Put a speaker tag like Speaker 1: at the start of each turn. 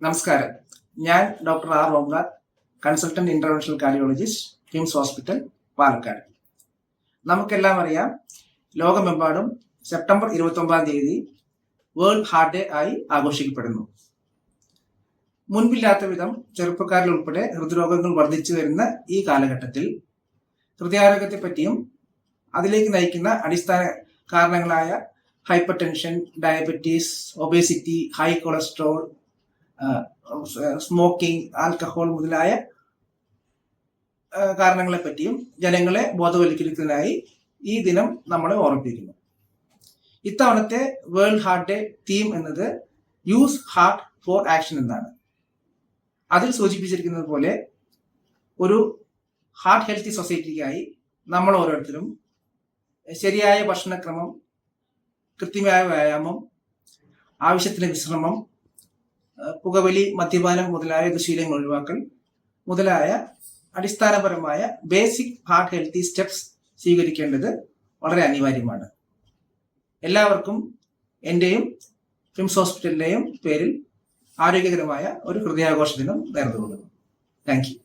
Speaker 1: നമസ്കാരം. ഞാൻ doctor R Omnath consultant interventional cardiologist KIMS hospital Palakkad. നമുക്കെല്ലാം അറിയാം ലോകമെമ്പാടും സെപ്റ്റംബർ ഇരുപത്തി ഒമ്പതാം തീയതി വേൾഡ് ഹാർട്ട് ഡേ ആയി ആഘോഷിക്കപ്പെടുന്നു. മുൻപില്ലാത്ത വിധം ചെറുപ്പക്കാരിൽ ഉൾപ്പെടെ ഹൃദ്രോഗങ്ങൾ വർദ്ധിച്ചു വരുന്ന ഈ കാലഘട്ടത്തിൽ ഹൃദയാരോഗ്യത്തെ പറ്റിയും അതിലേക്ക് നയിക്കുന്ന അടിസ്ഥാന കാരണങ്ങളായ hypertension diabetes obesity high cholesterol smoking alcohol മുതലായ കാരണങ്ങളെ പറ്റിയും ജനങ്ങളെ ബോധവൽക്കരിക്കുന്നതിനായി ഈ ദിനം നമ്മളെ ഓർമ്മിപ്പിക്കുന്നു. ഇത്തവണത്തെ വേൾഡ് ഹാർട്ട് ഡേ തീം എന്നത് യൂസ് ഹാർട്ട് ഫോർ ആക്ഷൻ എന്നാണ്. അതിൽ സൂചിപ്പിച്ചിരിക്കുന്നത് പോലെ ഒരു ഹാർട്ട് ഹെൽത്തി സൊസൈറ്റിക്കായി നമ്മൾ ഓരോരുത്തരും ശരിയായ ഭക്ഷണക്രമം കൃത്യമായ വ്യായാമം ആവശ്യത്തിന് വിശ്രമം പുകവലി മദ്യപാനം മുതലായ ദുശീലങ്ങൾ ഒഴിവാക്കൽ മുതലായ അടിസ്ഥാനപരമായ ബേസിക് ഹാർട്ട് ഹെൽത്തി സ്റ്റെപ്സ് സ്വീകരിക്കേണ്ടത് വളരെ അനിവാര്യമാണ്. എല്ലാവർക്കും എന്റെയും ഫിംസ് ഹോസ്പിറ്റലിന്റെയും പേരിൽ ആരോഗ്യകരമായ ഒരു ഹൃദയാഘോഷ ദിനം നേർന്നുകൊള്ളുന്നു. Thank you